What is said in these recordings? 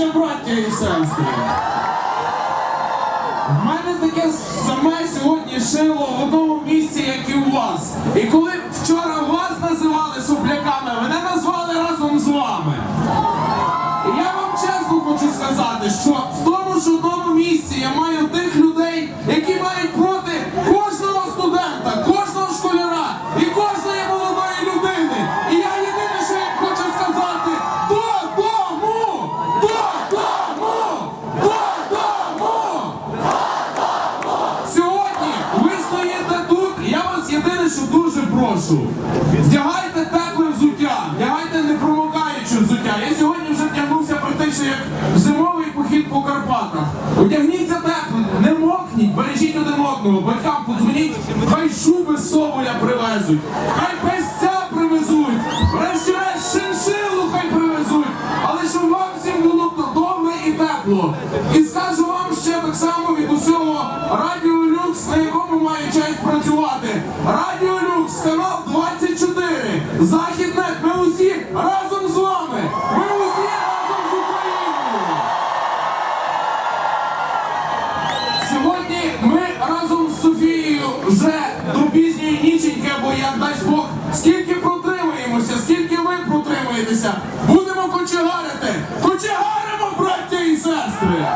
Піднімемося, браття і сестри. В мене таке саме сьогодні шило в одному місці, як і у вас. І коли вчора вас називали супляками, мене назвали разом з вами. І я вам чесно хочу сказати, що в тому ж одному місці я маю єдине, що дуже прошу. Вдягайте тепле взуття, вдягайте не промокаюче взуття. Я сьогодні вже вдягнувся практично як в зимовий похід по Карпатах. Одягніться тепло, не мокніть, бережіть один одного, батькам подзвоніть, хай шуби з соболя привезуть, хай песця привезуть, врешті-решт шиншилу хай привезуть, але щоб вам всім було добре і тепло. І скажу вам ще так само від усього Радіо працювати. Радіо Люкс, канал 24. Західнет, ми усі разом з вами. Ми усі разом з Україною. Сьогодні ми разом з Софією вже до пізньої ніченьки, або як дасть Бог, скільки протримаємося, скільки ви протримаєтеся, будемо кочегарити. Кочегаримо, браття і сестри!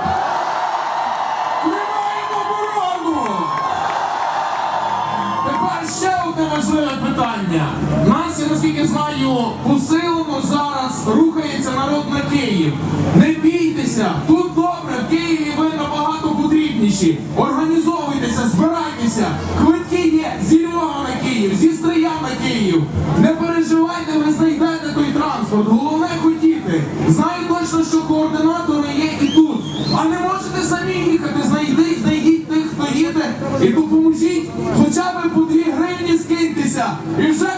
Важливе питання. Нас, я наскільки знаю, посилено зараз рухається народ на Київ. Не бійтеся, тут добре, в Києві ви набагато потрібніші. Організовуйтеся, збирайтеся. Квитки є зі Львова на Київ, зі Стрия на Київ. Не переживайте, ви знайдете той транспорт. Головне хотіти. Знаю точно, що координатори є і тут. А не можете самі їхати, знайдіть, знайдіть тих, хто їде, і допоможіть хоча б по 2 гривні скиньтеся. І вже